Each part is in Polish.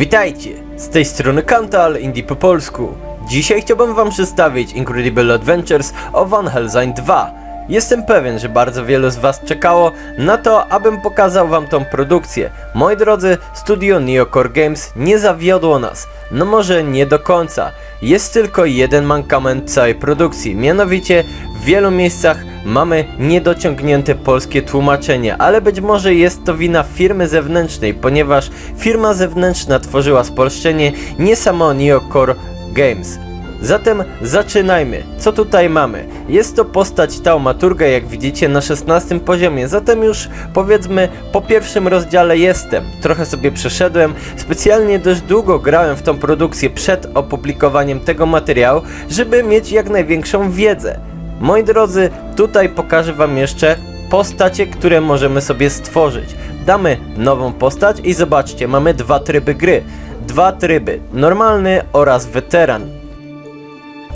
Witajcie! Z tej strony Kantal, Indie po polsku. Dzisiaj chciałbym wam przedstawić Incredible Adventures o Van Helsing 2. Jestem pewien, że bardzo wielu z was czekało na to, abym pokazał wam tą produkcję. Moi drodzy, studio Neocore Games nie zawiodło nas. No może nie do końca. Jest tylko jeden mankament całej produkcji, mianowicie w wielu miejscach mamy niedociągnięte polskie tłumaczenie, ale być może jest to wina firmy zewnętrznej, ponieważ firma zewnętrzna tworzyła spolszczenie nie samo Neocore Games. Zatem zaczynajmy. Co tutaj mamy? Jest to postać Taumaturga, jak widzicie, na 16 poziomie. Zatem już powiedzmy po pierwszym rozdziale jestem. Trochę sobie przeszedłem. Specjalnie dość długo grałem w tą produkcję przed opublikowaniem tego materiału, żeby mieć jak największą wiedzę. Moi drodzy, tutaj pokażę wam jeszcze postacie, które możemy sobie stworzyć. Damy nową postać i zobaczcie, mamy dwa tryby gry. Dwa tryby, normalny oraz weteran.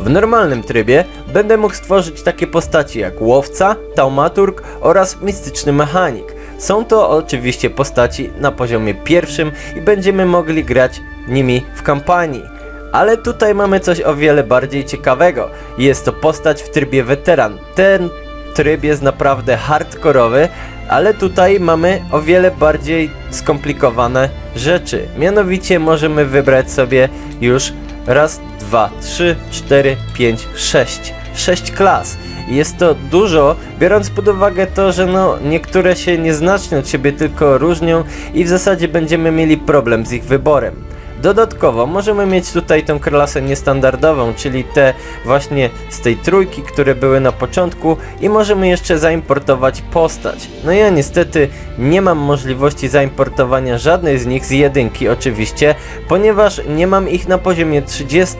W normalnym trybie będę mógł stworzyć takie postaci jak łowca, taumaturg oraz mistyczny mechanik. Są to oczywiście postaci na poziomie pierwszym i będziemy mogli grać nimi w kampanii. Ale tutaj mamy coś o wiele bardziej ciekawego. Jest to postać w trybie weteran. Ten tryb jest naprawdę hardkorowy, ale tutaj mamy o wiele bardziej skomplikowane rzeczy. Mianowicie możemy wybrać sobie już raz, dwa, trzy, cztery, pięć, sześć. Sześć klas. Jest to dużo, biorąc pod uwagę to, że no niektóre się nieznacznie od siebie tylko różnią i w zasadzie będziemy mieli problem z ich wyborem. Dodatkowo możemy mieć tutaj tą klasę niestandardową, czyli te właśnie z tej trójki, które były na początku i możemy jeszcze zaimportować postać. No ja niestety nie mam możliwości zaimportowania żadnej z nich z jedynki oczywiście, ponieważ nie mam ich na poziomie 30.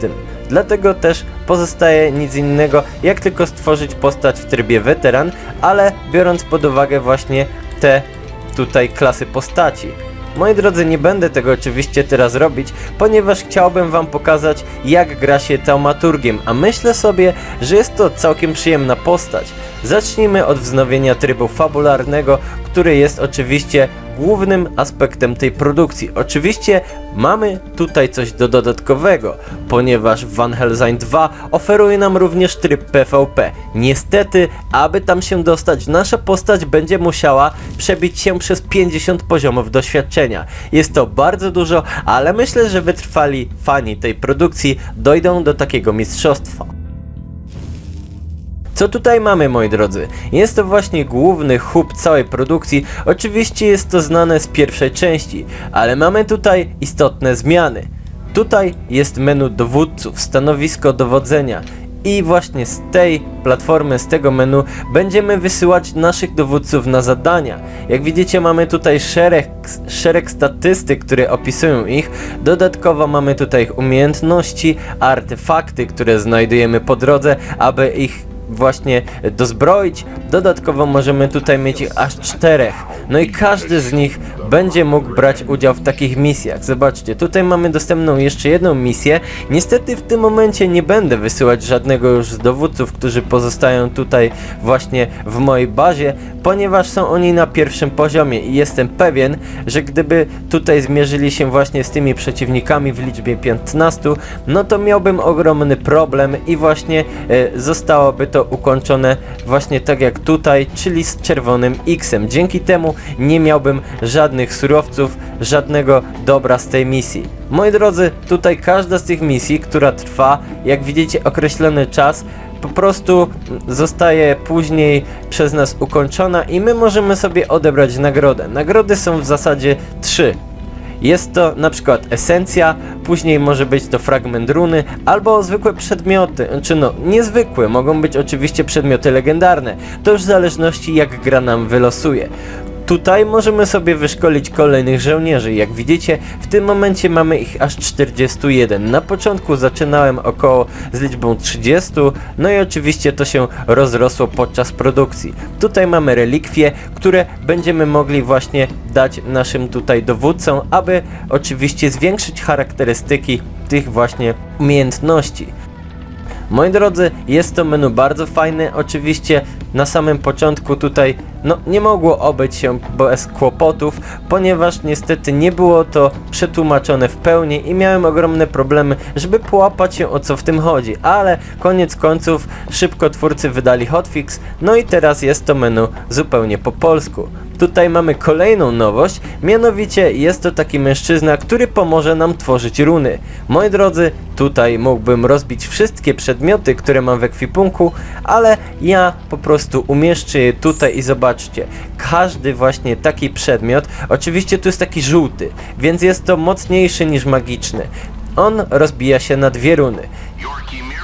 Dlatego też pozostaje nic innego jak tylko stworzyć postać w trybie weteran, ale biorąc pod uwagę właśnie te tutaj klasy postaci. Moi drodzy, nie będę tego oczywiście teraz robić, ponieważ chciałbym wam pokazać jak gra się taumaturgiem, a myślę sobie, że jest to całkiem przyjemna postać. Zacznijmy od wznowienia trybu fabularnego, który jest oczywiście głównym aspektem tej produkcji. Oczywiście mamy tutaj coś do dodatkowego, ponieważ Van Helsing 2 oferuje nam również tryb PvP. Niestety, aby tam się dostać, nasza postać będzie musiała przebić się przez 50 poziomów doświadczenia. Jest to bardzo dużo, ale myślę, że wytrwali fani tej produkcji dojdą do takiego mistrzostwa. Co tutaj mamy, moi drodzy? Jest to właśnie główny hub całej produkcji. Oczywiście jest to znane z pierwszej części, ale mamy tutaj istotne zmiany. Tutaj jest menu dowódców, stanowisko dowodzenia. I właśnie z tej platformy, z tego menu będziemy wysyłać naszych dowódców na zadania. Jak widzicie mamy tutaj szereg, szereg statystyk, które opisują ich. Dodatkowo mamy tutaj ich umiejętności, artefakty, które znajdujemy po drodze, aby ich właśnie dozbroić. Dodatkowo możemy tutaj mieć aż czterech. No i każdy z nich będzie mógł brać udział w takich misjach. Zobaczcie, tutaj mamy dostępną jeszcze jedną misję. Niestety w tym momencie nie będę wysyłać żadnego już z dowódców, którzy pozostają tutaj właśnie w mojej bazie, ponieważ są oni na pierwszym poziomie i jestem pewien, że gdyby tutaj zmierzyli się właśnie z tymi przeciwnikami w liczbie 15, no to miałbym ogromny problem i właśnie e, zostałoby to ukończone właśnie tak jak tutaj, czyli z czerwonym X-em. Dzięki temu nie miałbym żadnych surowców, żadnego dobra z tej misji. Moi drodzy, tutaj każda z tych misji, która trwa, jak widzicie, określony czas, po prostu zostaje później przez nas ukończona i my możemy sobie odebrać nagrodę. Nagrody są w zasadzie trzy. Jest to na przykład esencja, później może być to fragment runy, albo zwykłe przedmioty, czy no niezwykłe, mogą być oczywiście przedmioty legendarne. To już w zależności jak gra nam wylosuje. Tutaj możemy sobie wyszkolić kolejnych żołnierzy. Jak widzicie, w tym momencie mamy ich aż 41. Na początku zaczynałem około z liczbą 30, no i oczywiście to się rozrosło podczas produkcji. Tutaj mamy relikwie, które będziemy mogli właśnie dać naszym tutaj dowódcom, aby oczywiście zwiększyć charakterystyki tych właśnie umiejętności. Moi drodzy, jest to menu bardzo fajne. Oczywiście na samym początku tutaj no nie mogło obyć się bez kłopotów, ponieważ niestety nie było to przetłumaczone w pełni i miałem ogromne problemy, żeby połapać się o co w tym chodzi, ale koniec końców szybko twórcy wydali hotfix, no i teraz jest to menu zupełnie po polsku. Tutaj mamy kolejną nowość, mianowicie jest to taki mężczyzna, który pomoże nam tworzyć runy. Moi drodzy, tutaj mógłbym rozbić wszystkie przedmioty, które mam w ekwipunku, ale ja po prostu umieszczę je tutaj i zobaczcie. Każdy właśnie taki przedmiot, oczywiście tu jest taki żółty, więc jest to mocniejszy niż magiczny. On rozbija się na dwie runy.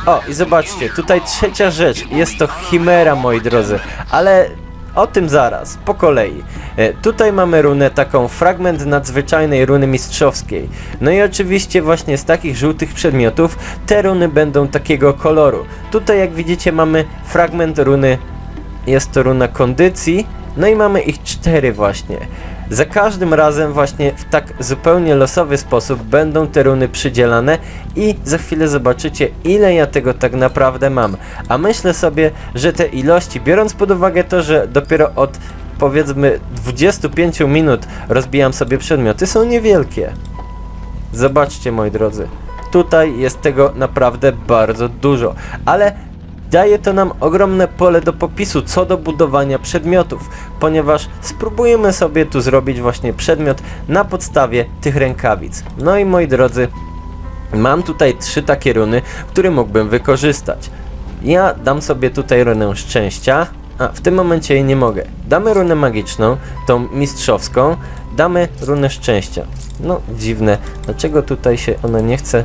O, i zobaczcie, tutaj trzecia rzecz, jest to chimera, moi drodzy, ale o tym zaraz, po kolei. E, tutaj mamy runę, taką fragment nadzwyczajnej runy mistrzowskiej. No i oczywiście właśnie z takich żółtych przedmiotów te runy będą takiego koloru. Tutaj jak widzicie mamy fragment runy, jest to runa kondycji, no i mamy ich cztery właśnie. Za każdym razem właśnie w tak zupełnie losowy sposób będą te runy przydzielane i za chwilę zobaczycie ile ja tego tak naprawdę mam. A myślę sobie, że te ilości, biorąc pod uwagę to, że dopiero od powiedzmy 25 minut rozbijam sobie przedmioty, są niewielkie. Zobaczcie moi drodzy, tutaj jest tego naprawdę bardzo dużo, ale daje to nam ogromne pole do popisu co do budowania przedmiotów, ponieważ spróbujemy sobie tu zrobić właśnie przedmiot na podstawie tych rękawic. No i moi drodzy, mam tutaj trzy takie runy, które mógłbym wykorzystać. Ja dam sobie tutaj runę szczęścia, a w tym momencie jej nie mogę. Damy runę magiczną, tą mistrzowską, damy runę szczęścia. No dziwne, dlaczego tutaj się ona nie chce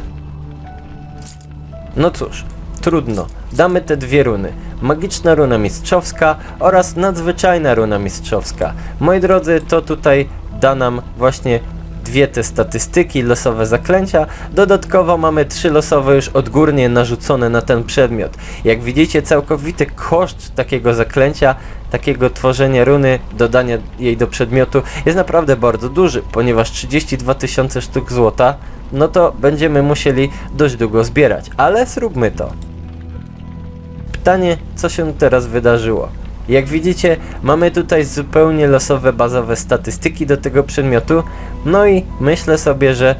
no cóż, trudno. Damy te dwie runy. Magiczna runa mistrzowska oraz nadzwyczajna runa mistrzowska. Moi drodzy, to tutaj da nam właśnie dwie te statystyki, losowe zaklęcia. Dodatkowo mamy trzy losowe już odgórnie narzucone na ten przedmiot. Jak widzicie, całkowity koszt takiego zaklęcia, takiego tworzenia runy, dodania jej do przedmiotu jest naprawdę bardzo duży, ponieważ 32 tysiące sztuk złota no to będziemy musieli dość długo zbierać, ale zróbmy to. Pytanie, co się teraz wydarzyło? Jak widzicie, mamy tutaj zupełnie losowe, bazowe statystyki do tego przedmiotu, no i myślę sobie, że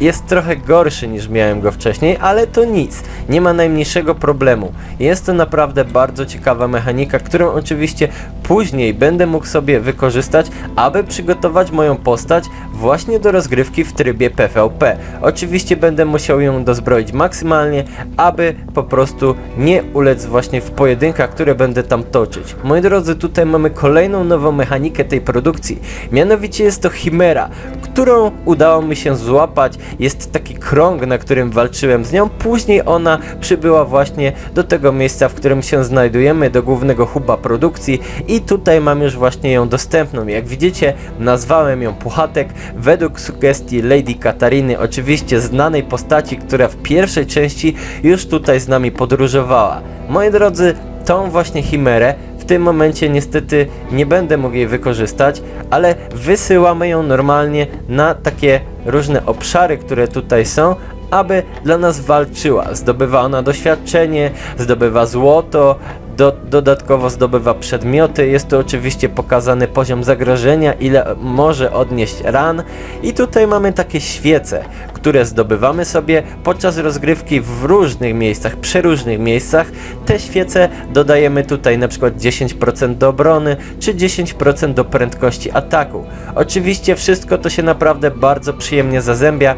jest trochę gorszy niż miałem go wcześniej, ale to nic, nie ma najmniejszego problemu. Jest to naprawdę bardzo ciekawa mechanika, którą oczywiście później będę mógł sobie wykorzystać, aby przygotować moją postać właśnie do rozgrywki w trybie PvP. Oczywiście będę musiał ją dozbroić maksymalnie, aby po prostu nie ulec właśnie w pojedynkach, które będę tam toczyć. Moi drodzy, tutaj mamy kolejną nową mechanikę tej produkcji, mianowicie jest to Chimera, którą udało mi się złapać. Jest taki krąg, na którym walczyłem z nią. Później ona przybyła właśnie do tego miejsca, w którym się znajdujemy, do głównego huba produkcji i tutaj mam już właśnie ją dostępną. Jak widzicie, nazwałem ją Puchatek według sugestii Lady Katariny, oczywiście znanej postaci, która w pierwszej części już tutaj z nami podróżowała. Moi drodzy, tą właśnie chimerę tym momencie niestety nie będę mógł jej wykorzystać, ale wysyłamy ją normalnie na takie różne obszary, które tutaj są, aby dla nas walczyła. Zdobywa ona doświadczenie, zdobywa złoto, dodatkowo zdobywa przedmioty. Jest tu oczywiście pokazany poziom zagrożenia, ile może odnieść ran. I tutaj mamy takie świece, które zdobywamy sobie podczas rozgrywki w różnych miejscach, przeróżnych miejscach. Te świece dodajemy tutaj na przykład 10% do obrony, czy 10% do prędkości ataku. Oczywiście wszystko to się naprawdę bardzo przyjemnie zazębia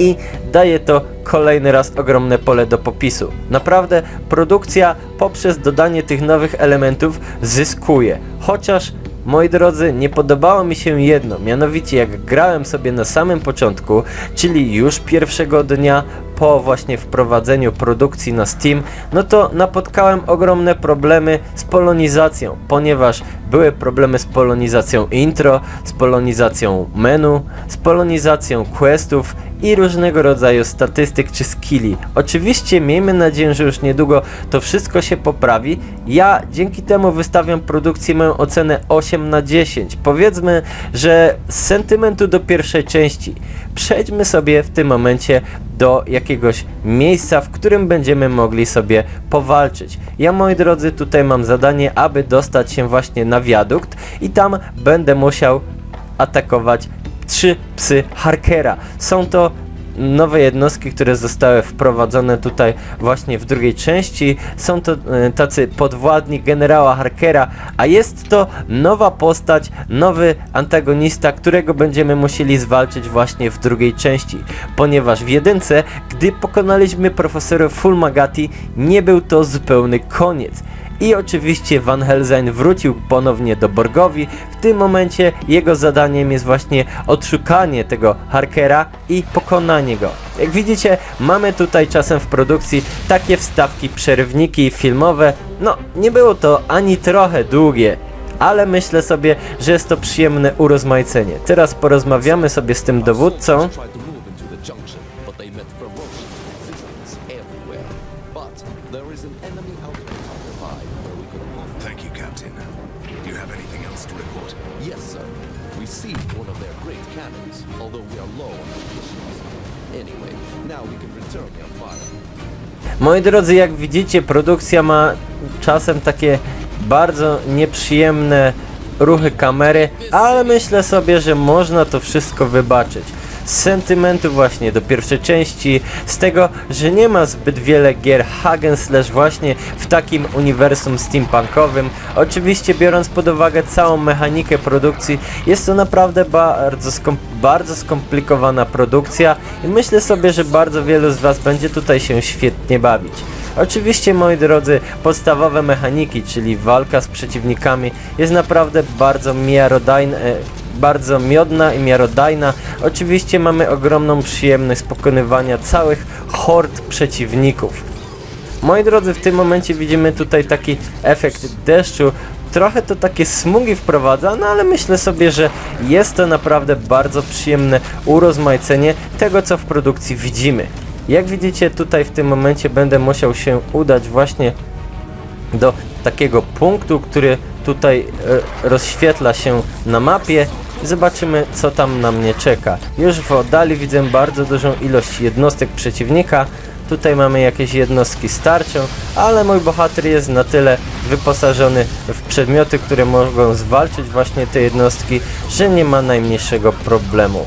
i daje to kolejny raz ogromne pole do popisu. Naprawdę produkcja poprzez dodanie tych nowych elementów zyskuje. Chociaż Moi drodzy, nie podobało mi się jedno, mianowicie jak grałem sobie na samym początku, czyli już pierwszego dnia po właśnie wprowadzeniu produkcji na Steam, no to napotkałem ogromne problemy z polonizacją, ponieważ były problemy z polonizacją intro, z polonizacją menu, z polonizacją questów i różnego rodzaju statystyk czy skilli. Oczywiście miejmy nadzieję, że już niedługo to wszystko się poprawi. Ja dzięki temu wystawiam produkcji moją ocenę 8 na 10. Powiedzmy, że z sentymentu do pierwszej części przejdźmy sobie w tym momencie do jakiegoś miejsca, w którym będziemy mogli sobie powalczyć. Ja moi drodzy tutaj mam zadanie, aby dostać się właśnie na wiadukt i tam będę musiał atakować trzy psy Harkera. Są to nowe jednostki, które zostały wprowadzone tutaj właśnie w drugiej części. Są to e, tacy podwładni generała Harkera, a jest to nowa postać, nowy antagonista, którego będziemy musieli zwalczyć właśnie w drugiej części. Ponieważ w jedynce, gdy pokonaliśmy profesora Fulmagati, nie był to zupełny koniec. I oczywiście Van Helsing wrócił ponownie do Borgowi. W tym momencie jego zadaniem jest właśnie odszukanie tego Harkera i pokonanie go. Jak widzicie, mamy tutaj czasem w produkcji takie wstawki, przerywniki filmowe. No, nie było to ani trochę długie. Ale myślę sobie, że jest to przyjemne urozmaicenie. Teraz porozmawiamy sobie z tym dowódcą. Moi drodzy, jak widzicie, produkcja ma czasem takie bardzo nieprzyjemne ruchy kamery, ale myślę sobie, że można to wszystko wybaczyć. Sentymentu właśnie do pierwszej części, z tego, że nie ma zbyt wiele gier Hagen Slash właśnie w takim uniwersum steampunkowym. Oczywiście biorąc pod uwagę całą mechanikę produkcji, jest to naprawdę bardzo, skom bardzo skomplikowana produkcja i myślę sobie, że bardzo wielu z Was będzie tutaj się świetnie bawić. Oczywiście, moi drodzy, podstawowe mechaniki, czyli walka z przeciwnikami, jest naprawdę bardzo miarodajna, e, bardzo miodna i miarodajna. Oczywiście mamy ogromną przyjemność pokonywania całych hord przeciwników. Moi drodzy, w tym momencie widzimy tutaj taki efekt deszczu. Trochę to takie smugi wprowadza, no ale myślę sobie, że jest to naprawdę bardzo przyjemne urozmaicenie tego, co w produkcji widzimy. Jak widzicie, tutaj w tym momencie będę musiał się udać właśnie do takiego punktu, który tutaj e, rozświetla się na mapie. Zobaczymy, co tam na mnie czeka. Już w oddali widzę bardzo dużą ilość jednostek przeciwnika. Tutaj mamy jakieś jednostki z tarczą, ale mój bohater jest na tyle wyposażony w przedmioty, które mogą zwalczyć właśnie te jednostki, że nie ma najmniejszego problemu.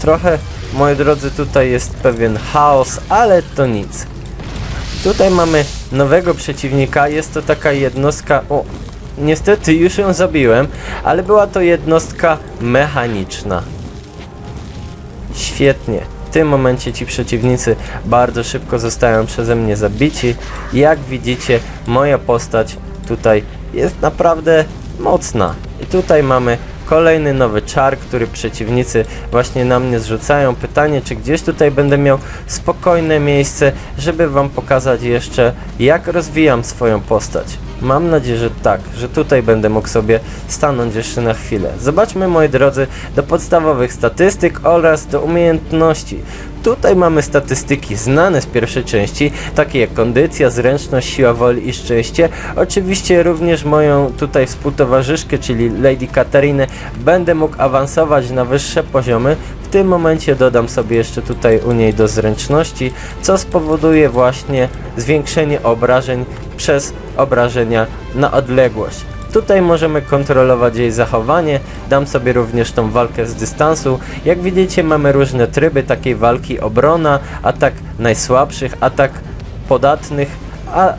Trochę, moi drodzy, tutaj jest pewien chaos, ale to nic. Tutaj mamy nowego przeciwnika, jest to taka jednostka, o, niestety już ją zabiłem, ale była to jednostka mechaniczna. Świetnie. W tym momencie ci przeciwnicy bardzo szybko zostają przeze mnie zabici. Jak widzicie, moja postać tutaj jest naprawdę mocna. I tutaj mamy kolejny nowy czar, który przeciwnicy właśnie na mnie zrzucają. Pytanie, czy gdzieś tutaj będę miał spokojne miejsce, żeby wam pokazać jeszcze, jak rozwijam swoją postać. Mam nadzieję, że tak, że tutaj będę mógł sobie stanąć jeszcze na chwilę. Zobaczmy, moi drodzy, do podstawowych statystyk oraz do umiejętności. Tutaj mamy statystyki znane z pierwszej części, takie jak kondycja, zręczność, siła woli i szczęście. Oczywiście również moją tutaj współtowarzyszkę, czyli Lady Katarinę, będę mógł awansować na wyższe poziomy. W tym momencie dodam sobie jeszcze tutaj u niej do zręczności, co spowoduje właśnie zwiększenie obrażeń przez obrażenia na odległość. Tutaj możemy kontrolować jej zachowanie, dam sobie również tą walkę z dystansu. Jak widzicie mamy różne tryby takiej walki, obrona, atak najsłabszych, atak podatnych, a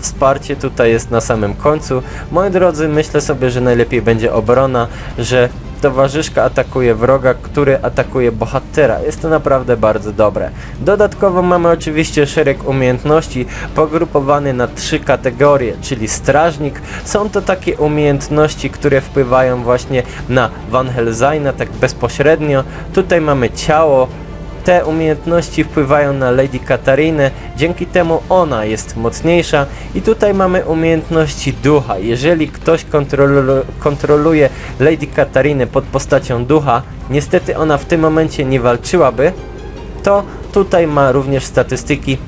wsparcie tutaj jest na samym końcu. Moi drodzy, myślę sobie, że najlepiej będzie obrona, że towarzyszka atakuje wroga, który atakuje bohatera. Jest to naprawdę bardzo dobre. Dodatkowo mamy oczywiście szereg umiejętności pogrupowany na trzy kategorie, czyli strażnik. Są to takie umiejętności, które wpływają właśnie na Van Helsina tak bezpośrednio. Tutaj mamy ciało, te umiejętności wpływają na Lady Katarinę, dzięki temu ona jest mocniejsza i tutaj mamy umiejętności ducha. Jeżeli ktoś kontrolu- kontroluje Lady Katarinę pod postacią ducha, niestety ona w tym momencie nie walczyłaby, to tutaj ma również statystyki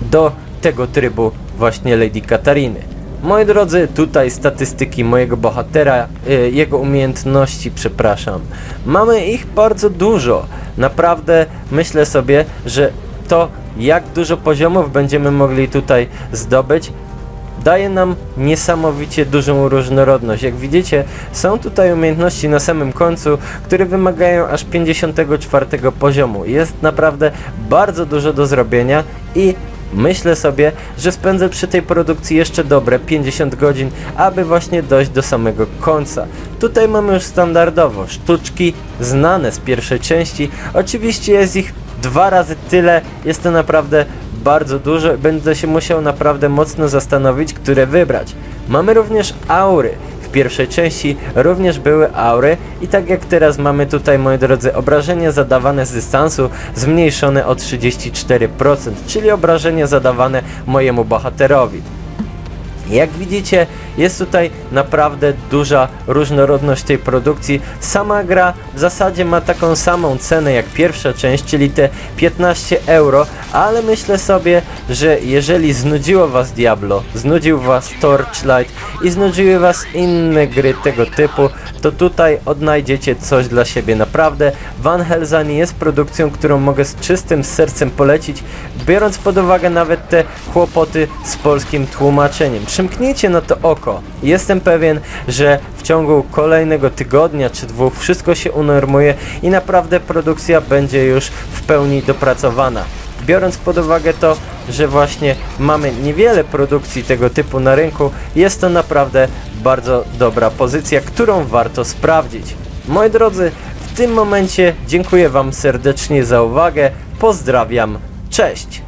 do tego trybu właśnie Lady Katariny. Moi drodzy, tutaj statystyki mojego bohatera, y, jego umiejętności, przepraszam. Mamy ich bardzo dużo. Naprawdę myślę sobie, że to jak dużo poziomów będziemy mogli tutaj zdobyć, daje nam niesamowicie dużą różnorodność. Jak widzicie, są tutaj umiejętności na samym końcu, które wymagają aż 54 poziomu. Jest naprawdę bardzo dużo do zrobienia i myślę sobie, że spędzę przy tej produkcji jeszcze dobre 50 godzin, aby właśnie dojść do samego końca. Tutaj mamy już standardowo sztuczki znane z pierwszej części. Oczywiście jest ich dwa razy tyle. Jest to naprawdę bardzo dużo. Będę się musiał naprawdę mocno zastanowić, które wybrać. Mamy również aury. W pierwszej części również były aury i tak jak teraz mamy tutaj, moi drodzy, obrażenia zadawane z dystansu zmniejszone o 34%, czyli obrażenia zadawane mojemu bohaterowi. Jak widzicie, jest tutaj naprawdę duża różnorodność tej produkcji. Sama gra w zasadzie ma taką samą cenę jak pierwsza część, czyli te 15 euro, ale myślę sobie, że jeżeli znudziło Was Diablo, znudził Was Torchlight i znudziły Was inne gry tego typu, to tutaj odnajdziecie coś dla siebie naprawdę. Van Helsing jest produkcją, którą mogę z czystym sercem polecić, biorąc pod uwagę nawet te kłopoty z polskim tłumaczeniem. Przymknijcie na to oko. Jestem pewien, że w ciągu kolejnego tygodnia czy dwóch wszystko się unormuje i naprawdę produkcja będzie już w pełni dopracowana. Biorąc pod uwagę to, że właśnie mamy niewiele produkcji tego typu na rynku, jest to naprawdę bardzo dobra pozycja, którą warto sprawdzić. Moi drodzy, w tym momencie dziękuję Wam serdecznie za uwagę. Pozdrawiam. Cześć!